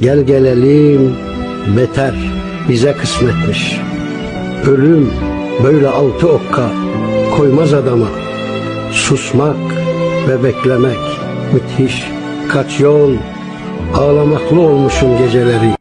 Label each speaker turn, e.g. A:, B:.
A: Gel gelelim beter bize kısmetmiş. Ölüm böyle altı okka koymaz adama. Susmak ve beklemek müthiş. Kaç yol ağlamaklı olmuşum geceleri.